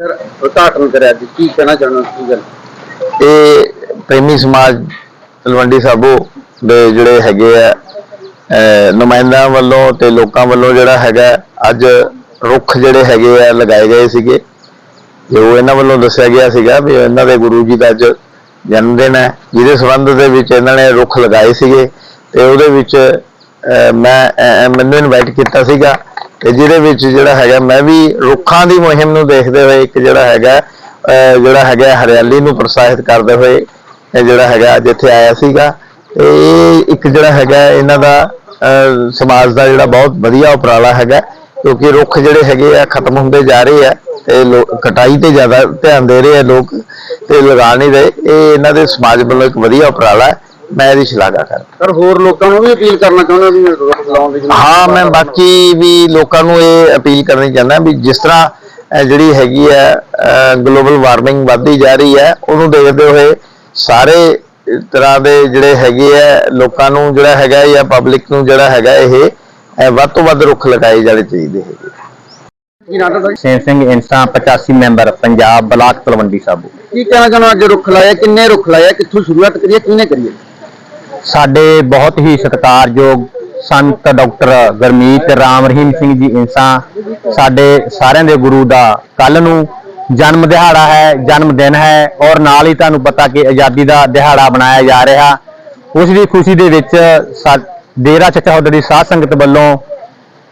ਫਿਰ ਉਦਘਾਟਨ ਕਰਿਆ ਜੀ। ਕੀ ਕਹਿਣਾ ਚਾਹੁੰਦੇ ਹੋ ਕੀ ਗੱਲ? ਇਹ ਪ੍ਰੇਮੀ ਸਮਾਜ ਤਲਵੰਡੀ ਸਾਬੋ ਦੇ ਜਿਹੜੇ ਹੈਗੇ ਆ, ਅਹ, ਨੁਮਾਇੰਦਿਆਂ ਵੱਲੋਂ ਤੇ ਲੋਕਾਂ ਵੱਲੋਂ ਜਿਹੜਾ ਹੈਗਾ, ਅੱਜ ਰੁੱਖ ਜਿਹੜੇ ਹੈਗੇ ਆ, ਲਗਾਏ ਗਏ ਸੀਗੇ। ਜੋ ਇਹਨਾਂ ਵੱਲੋਂ ਦੱਸਿਆ ਗਿਆ ਸੀਗਾ ਵੀ ਇਹਨਾਂ ਦੇ ਗੁਰੂ ਜੀ ਦਾ ਅੱਜ ਜਨਮ ਦਿਨ ਹੈ, ਜਿਹਦੇ ਸੰਬੰਧ ਦੇ ਵਿੱਚ ਇਹਨਾਂ ਨੇ ਰੁੱਖ ਲਗਾਏ ਸੀਗੇ। ਤੇ ਉਹਦੇ ਵਿੱਚ, ਅਹ, ਮੈਂ, ਅਹ, ਮੈਨੂੰ ਇਨਵਾਈਟ ਕੀਤਾ ਸੀਗਾ ਤੇ ਜਿਹਦੇ ਵਿੱਚ ਜਿਹੜਾ ਹੈਗਾ, ਮੈਂ ਵੀ ਰੁੱਖਾਂ ਦੀ ਮੁਹਿੰਮ ਨੂੰ ਦੇਖਦੇ ਹੋਏ ਇੱਕ ਜਿਹੜਾ ਹੈਗਾ ਜਿਹੜਾ ਹੈਗਾ ਹਰਿਆਲੀ ਨੂੰ ਪ੍ਰੋਤਸਾਹਿਤ ਕਰਦੇ ਹੋਏ ਜਿਹੜਾ ਹੈਗਾ ਜਿੱਥੇ ਆਇਆ ਸੀਗਾ। ਤੇ ਇਹ ਇੱਕ ਜਿਹੜਾ ਹੈਗਾ, ਇਹਨਾਂ ਦਾ ਸਮਾਜ ਦਾ ਜਿਹੜਾ ਬਹੁਤ ਵਧੀਆ ਉਪਰਾਲਾ ਹੈਗਾ, ਕਿਉਂਕਿ ਰੁੱਖ ਜਿਹੜੇ ਹੈਗੇ ਆ, ਖਤਮ ਹੁੰਦੇ ਜਾ ਰਹੇ ਆ ਤੇ ਲੋ- ਕਟਾਈ ਤੇ ਜ਼ਿਆਦਾ ਧਿਆਨ ਦੇ ਰਹੇ ਆ ਲੋਕ ਤੇ ਲਗਾ ਨਹੀਂ ਰਹੇ। ਇਹ ਇਹਨਾਂ ਦੇ ਸਮਾਜ ਵੱਲੋਂ ਇੱਕ ਵਧੀਆ ਉਪਰਾਲਾ ਹੈ। ਮੈਂ ਇਹਦੀ ਸ਼ਲਾਘਾ ਕਰਦਾ ਸਰ ਹੋਰ ਲੋਕਾਂ ਨੂੰ ਵੀ ਅਪੀਲ ਕਰਨਾ ਚਾਹੁੰਦੇ ਵੀ ਰੁੱਖ ਲਾਉਣ ਦੀ ਹਾਂ ਮੈਂ ਬਾਕੀ ਵੀ ਲੋਕਾਂ ਨੂੰ ਇਹ ਅਪੀਲ ਕਰਨੀ ਚਾਹੁੰਦਾ ਵੀ ਜਿਸ ਤਰ੍ਹਾਂ ਜਿਹੜੀ ਹੈਗੀ ਹੈ ਗਲੋਬਲ ਵਾਰਮਿੰਗ ਵੱਧਦੀ ਜਾ ਰਹੀ ਹੈ ਉਹਨੂੰ ਦੇਖਦੇ ਹੋਏ ਸਾਰੇ ਤਰ੍ਹਾਂ ਦੇ ਜਿਹੜੇ ਹੈਗੇ ਆ ਲੋਕਾਂ ਨੂੰ ਜਿਹੜਾ ਹੈਗਾ ਜਾਂ ਪਬਲਿਕ ਨੂੰ ਜਿਹੜਾ ਹੈਗਾ ਇਹ ਵੱਧ ਤੋਂ ਵੱਧ ਰੁੱਖ ਲਗਾਏ ਜਾਣੇ ਚਾਹੀਦੇ ਹੈਗੇ। Sem Singh Insan 85 member Punjab block Talwandi Sabo. ਕੀ ਕਹਿਣਾ ਚਾਹੁੰਦੇ ਅੱਜ ਰੁੱਖ ਲਾਇਆ ਕਿੰਨੇ ਰੁੱਖ ਲਾਇਆ ਕਿੱਥੋਂ ਸ਼ੁਰੂਆਤ ਕਰੀਏ ਕਿਹਨੇ ਕਰੀਏ? ਸਾਡੇ ਬਹੁਤ ਹੀ ਸਤਿਕਾਰਯੋਗ ਸੰਤ ਡਾਕਟਰ ਗਰਮੀਤ ਰਾਮ ਰਹੀਮ ਸਿੰਘ ਜੀ ਇੰਸਾ ਸਾਡੇ ਸਾਰਿਆਂ ਦੇ ਗੁਰੂ ਦਾ ਕੱਲ ਨੂੰ ਜਨਮ ਦਿਹਾੜਾ ਹੈ, ਜਨਮ ਦਿਨ ਹੈ ਔਰ ਨਾਲ ਹੀ ਤੁਹਾਨੂੰ ਪਤਾ ਕਿ ਆਜ਼ਾਦੀ ਦਾ ਦਿਹਾੜਾ ਬਣਾਇਆ ਜਾ ਰਿਹਾ। ਉਸ ਦੀ ਖੁਸ਼ੀ ਦੇ ਵਿੱਚ ਸਾ- ਡੇਰਾ ਚੱਚਾ ਦੀ ਸਾਧ ਸੰਗਤ ਵੱਲੋਂ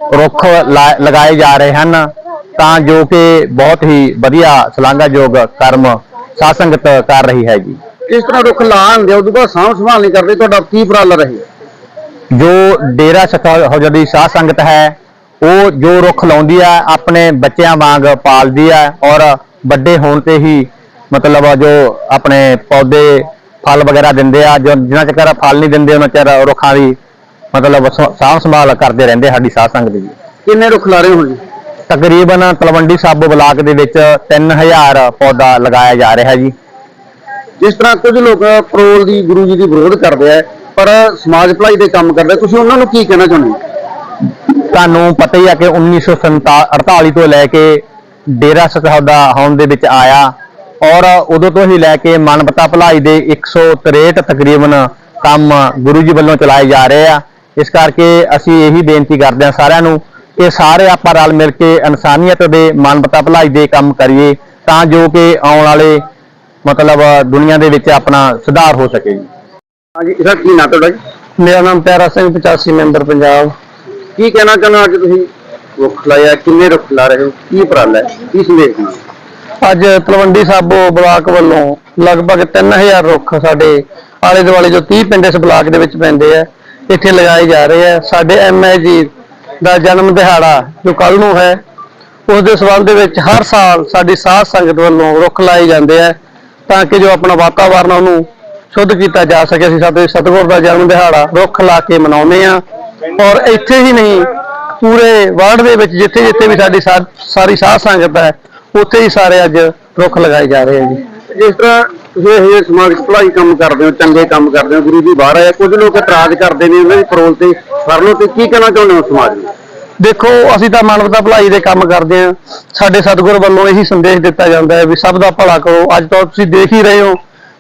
ਰੁੱਖ ਲਾ- ਲਗਾਏ ਜਾ ਰਹੇ ਹਨ ਤਾਂ ਜੋ ਕਿ ਬਹੁਤ ਹੀ ਵਧੀਆ ਸ਼ਲਾਘਾਯੋਗ ਕਰਮ ਸਾਧ ਸੰਗਤ ਕਰ ਰਹੀ ਹੈ ਜੀ। ਇਸ ਤਰ੍ਹਾਂ ਰੁੱਖ ਲਾਉਣ ਦੇ ਉਦੋਂ ਬਾਅਦ ਸਾਂਭ ਸੰਭਾਲ ਨਹੀਂ ਕਰਦੇ ਤੁਹਾਡਾ ਕੀ ਉਪਰਾਲਾ ਰਹੇ ਜੋ ਡੇਰਾ ਸਤਿ ਦੀ ਸਾਧ ਸੰਗਤ ਹੈ ਉਹ ਜੋ ਰੁੱਖ ਲਾਉਂਦੀ ਹੈ ਆਪਣੇ ਬੱਚਿਆਂ ਵਾਂਗ ਪਾਲਦੀ ਹੈ ਔਰ ਵੱਡੇ ਹੋਣ ਤੇ ਹੀ ਮਤਲਬ ਜੋ ਆਪਣੇ ਪੌਦੇ ਫਲ ਵਗੈਰਾ ਦਿੰਦੇ ਆ ਜੋ ਜਿੰਨਾ ਚਿਰ ਫਲ ਨਹੀਂ ਦਿੰਦੇ ਉਹਨਾਂ ਚਿਰ ਰੁੱਖਾਂ ਦੀ ਮਤਲਬ ਸਾਂਭ ਸੰਭਾਲ ਕਰਦੇ ਰਹਿੰਦੇ ਸਾਡੀ ਸਾਧ ਸੰਗਤ ਜੀ ਕਿੰਨੇ ਰੁੱਖ ਲਾ ਰਹੇ ਹੋ ਜੀ ਤਕਰੀਬਨ ਤਲਵੰਡੀ ਸਾਬੋ ਬਲਾਕ ਦੇ ਵਿੱਚ 3000 ਪੌਦਾ ਲਗਾਇਆ ਜਾ ਰਿਹਾ ਜੀ। ਜਿਸ ਤਰ੍ਹਾਂ ਕੁਝ ਲੋਕ ਪਰੋਲ ਦੀ ਗੁਰੂ ਜੀ ਦੀ ਵਿਰੋਧ ਕਰਦੇ ਆ, ਪਰ ਸਮਾਜ ਭਲਾਈ ਦੇ ਕੰਮ ਕਰਦੇ ਤੁਸੀਂ ਉਹਨਾਂ ਨੂੰ ਕੀ ਕਹਿਣਾ ਚਾਹੁੰਦੇ ਹੋ? ਤੁਹਾਨੂੰ ਪਤਾ ਹੀ ਹੈ ਕਿ 1948 ਤੋਂ ਲੈ ਕੇ ਡੇਰਾ ਸਤਹੌਦਾ ਹੋਣ ਦੇ ਵਿੱਚ ਆਇਆ ਔਰ ਉਦੋਂ ਤੋਂ ਹੀ ਲੈ ਕੇ ਮਾਨਵਤਾ ਭਲਾਈ ਦੇ 163 ਤਕਰੀਬਨ ਕੰਮ ਗੁਰੂ ਜੀ ਵੱਲੋਂ ਚਲਾਏ ਜਾ ਰਹੇ ਆ। ਇਸ ਕਰਕੇ ਅਸੀਂ ਇਹੀ ਬੇਨਤੀ ਕਰਦੇ ਹਾਂ ਸਾਰਿਆਂ ਨੂੰ ਕਿ ਸਾਰੇ ਆਪਾਂ ਰਲ ਮਿਲ ਕੇ ਇਨਸਾਨੀਅਤ ਦੇ ਮਾਨਵਤਾ ਭਲਾਈ ਦੇ ਕੰਮ ਕਰੀਏ ਤਾਂ ਜੋ ਕਿ ਆਉਣ ਵਾਲੇ ਮਤਲਬ ਦੁਨੀਆ ਦੇ ਵਿੱਚ ਆਪਣਾ ਸੁਧਾਰ ਹੋ ਸਕੇ ਜੀ। ਹਾਂਜੀ ਸਰ ਕੀ ਨਾਮ ਤੁਹਾਡਾ ਜੀ? ਮੇਰਾ ਨਾਮ ਪਿਆਰਾ ਸਿੰਘ 85 ਮੈਂਬਰ ਪੰਜਾਬ। ਕੀ ਕਹਿਣਾ ਚਾਹੁੰਦੇ ਹੋ ਅੱਜ ਤੁਸੀਂ? ਰੁੱਖ ਲਾਇਆ ਕਿੰਨੇ ਰੁੱਖ ਲਾ ਰਹੇ ਹੋ? ਕੀ ਉਪਰਾਲਾ ਹੈ? ਕੀ ਸੰਦੇਸ਼ ਦੇਣਾ ਅੱਜ ਤਲਵੰਡੀ ਸਾਬੋ ਬਲਾਕ ਵੱਲੋਂ ਲਗਭਗ 3000 ਰੁੱਖ ਸਾਡੇ ਆਲੇ ਦੁਆਲੇ ਜੋ 30 ਪਿੰਡ ਇਸ ਬਲਾਕ ਦੇ ਵਿੱਚ ਪੈਂਦੇ ਆ ਇੱਥੇ ਲਗਾਏ ਜਾ ਰਹੇ ਆ। ਸਾਡੇ ਐਮਏ ਜੀ ਦਾ ਜਨਮ ਦਿਹਾੜਾ ਜੋ ਕੱਲ ਨੂੰ ਹੈ ਉਸ ਦੇ ਸਬੰਧ ਦੇ ਵਿੱਚ ਹਰ ਸਾਲ ਸਾਡੀ ਸਾਧ ਸੰਗਤ ਵੱਲੋਂ ਰੁੱਖ ਲਾਏ ਜਾਂਦੇ ਆ। ਤਾਂ ਕਿ ਜੋ ਆਪਣਾ ਵਾਤਾਵਰਨ ਉਹਨੂੰ ਸ਼ੁੱਧ ਕੀਤਾ ਜਾ ਸਕੇ। ਅਸੀਂ ਸਾਡੇ ਸਤਿਗੁਰ ਦਾ ਜਨਮ ਦਿਹਾੜਾ ਰੁੱਖ ਲਾ ਕੇ ਮਨਾਉਂਦੇ ਆ ਔਰ ਇੱਥੇ ਹੀ ਨਹੀਂ, ਪੂਰੇ ਵਰਲਡ ਦੇ ਵਿੱਚ ਜਿੱਥੇ ਜਿੱਥੇ ਵੀ ਸਾਡੀ ਸਾਰੀ ਸਾਧ ਸੰਗਤ ਹੈ, ਉੱਥੇ ਹੀ ਸਾਰੇ ਅੱਜ ਰੁੱਖ ਲਗਾਏ ਜਾ ਰਹੇ ਆ ਜੀ। ਜਿਸ ਤਰ੍ਹਾਂ ਤੁਸੀਂ ਇਹ ਸਮਾਜਿਕ ਭਲਾਈ ਕੰਮ ਕਰਦੇ ਹੋ, ਚੰਗੇ ਕੰਮ ਕਰਦੇ ਹੋ, ਗੁਰੂ ਜੀ ਬਾਹਰ ਆਏ ਕੁਝ ਲੋਕ ਇਤਰਾਜ਼ ਕਰਦੇ ਨੇ, ਉਹਨਾਂ ਦੀ ਪਰੋਲ ਤੇ ਫੜ ਲਓ, ਤੇ ਕੀ ਕਹਿਣਾ ਚਾਹੁੰਦੇ ਹੋ ਸਮਾਜ ਨੂੰ? ਦੇਖੋ, ਅਸੀਂ ਤਾਂ ਮਾਨਵਤਾ ਭਲਾਈ ਦੇ ਕੰਮ ਕਰਦੇ ਹਾਂ। ਸਾਡੇ ਸਤਿਗੁਰ ਵੱਲੋਂ ਇਹੀ ਸੰਦੇਸ਼ ਦਿੱਤਾ ਜਾਂਦਾ ਹੈ ਵੀ ਸਭ ਦਾ ਭਲਾ ਕਰੋ। ਅੱਜ ਤੋਂ ਤੁਸੀਂ ਦੇਖ ਹੀ ਰਹੇ ਹੋ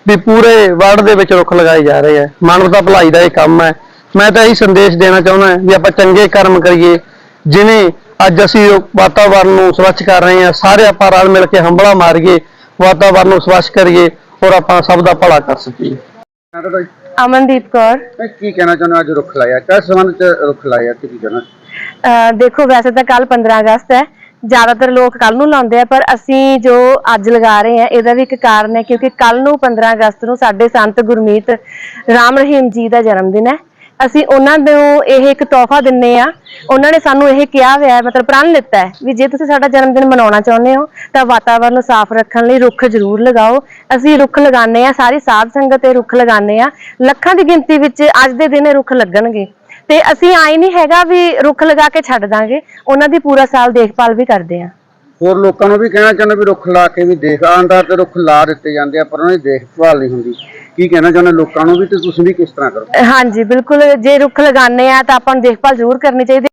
ਵੀ ਪੂਰੇ ਵਰਲਡ ਦੇ ਵਿੱਚ ਰੁੱਖ ਲਗਾਏ ਜਾ ਰਹੇ ਆ ਮਾਨਵਤਾ ਭਲਾਈ ਦਾ ਇਹ ਕੰਮ ਹੈ। ਮੈਂ ਤਾਂ ਇਹੀ ਸੰਦੇਸ਼ ਦੇਣਾ ਚਾਹੁੰਦਾ ਵੀ ਆਪਾਂ ਚੰਗੇ ਕਰਮ ਕਰੀਏ, ਜਿਵੇਂ ਅੱਜ ਅਸੀਂ ਵਾਤਾਵਰਨ ਨੂੰ ਸਵੱਛ ਕਰ ਰਹੇ ਹਾਂ, ਸਾਰੇ ਆਪਾਂ ਰਲ ਮਿਲ ਕੇ ਹੰਬਲਾ ਮਾਰੀਏ, ਵਾਤਾਵਰਨ ਨੂੰ ਸਵੱਛ ਕਰੀਏ ਔਰ ਆਪਾਂ ਸਭ ਦਾ ਭਲਾ ਕਰ ਸਕੀਏ। ਅਮਨਦੀਪ ਕੌਰ। ਕੀ ਕਹਿਣਾ ਚਾਹੁੰਦੇ ਅੱਜ ਰੁੱਖ ਲਾਇਆ? ਕਿਸ ਸੰਬੰਧ ਚ ਰੁੱਖ ਲਾਇਆ ਕੀ ਕਹਿਣਾ? ਅਹ ਦੇਖੋ ਵੈਸੇ ਤਾਂ ਕੱਲ 15 ਅਗਸਤ ਹੈ। ਜ਼ਿਆਦਾਤਰ ਲੋਕ ਕੱਲ ਨੂੰ ਲਾਉਂਦੇ ਆ ਪਰ ਅਸੀਂ ਜੋ ਅੱਜ ਲਗਾ ਰਹੇ ਆ ਇਹਦਾ ਵੀ ਇੱਕ ਕਾਰਨ ਹੈ ਕਿਉਂਕਿ ਕੱਲ ਨੂੰ 15 ਅਗਸਤ ਨੂੰ ਸਾਡੇ ਸੰਤ ਗੁਰਮੀਤ ਰਾਮ ਰਹੀਮ ਜੀ ਦਾ ਜਨਮ ਦਿਨ ਹੈ। ਅਸੀਂ ਉਹਨਾਂ ਨੂੰ ਇਹ ਇੱਕ ਤੋਹਫਾ ਦਿੰਨੇ ਆ ਉਹਨਾਂ ਨੇ ਸਾਨੂੰ ਇਹ ਕਿਹਾ ਹੋਇਆ ਹੈ, ਮਤਲਬ ਪ੍ਰਣ ਲਿੱਤਾ ਹੈ ਵੀ ਜੇ ਤੁਸੀਂ ਸਾਡਾ ਜਨਮ ਦਿਨ ਮਨਾਉਣਾ ਚਾਹੁੰਦੇ ਹੋ, ਤਾਂ ਵਾਤਾਵਰਨ ਨੂੰ ਸਾਫ਼ ਰੱਖਣ ਲਈ ਰੁੱਖ ਜ਼ਰੂਰ ਲਗਾਓ। ਅਸੀਂ ਰੁੱਖ ਲਗਾਉਂਦੇ ਆ ਸਾਰੀ ਸਾਧ ਸੰਗਤ ਇਹ ਰੁੱਖ ਲਗਾਉਂਦੇ ਆ ਲੱਖਾਂ ਦੀ ਗਿਣਤੀ ਵਿੱਚ ਅੱਜ ਦੇ ਦਿਨ ਇਹ ਰੁੱਖ ਲੱਗਣਗੇ। ਤੇ ਅਸੀਂ ਆਈ ਨਹੀਂ ਹੈਗਾ ਵੀ ਰੁੱਖ ਲਗਾ ਕੇ ਛੱਡ ਦਾਂਗੇ, ਉਹਨਾਂ ਦੀ ਪੂਰਾ ਸਾਲ ਦੇਖਭਾਲ ਵੀ ਕਰਦੇ ਆ ਹੋਰ ਲੋਕਾਂ ਨੂੰ ਵੀ ਕਹਿਣਾ ਚਾਹੁੰਦਾ ਵੀ ਰੁੱਖ ਲਾ ਕੇ ਵੀ ਦੇਖ ਆਂਦਾ ਤੇ ਰੁੱਖ ਲਾ ਦਿੱਤੇ ਜਾਂਦੇ ਆ, ਪਰ ਉਹਨਾਂ ਦੀ ਦੇਖਭਾਲ ਨਹੀਂ ਹੁੰਦੀ। ਕੀ ਕਹਿਣਾ ਚਾਹੁੰਦੇ ਲੋਕਾਂ ਨੂੰ ਵੀ ਤੇ ਤੁਸੀਂ ਵੀ ਕਿਸ ਤਰ੍ਹਾਂ ਕਰੋ? ਹਾਂਜੀ, ਬਿਲਕੁਲ ਜੇ ਰੁੱਖ ਲਗਾਉਂਦੇ ਆ ਤਾਂ ਆਪਾਂ ਨੂੰ ਦੇਖਭਾਲ ਜ਼ਰੂਰ ਕਰਨੀ ਚਾਹੀਦੀ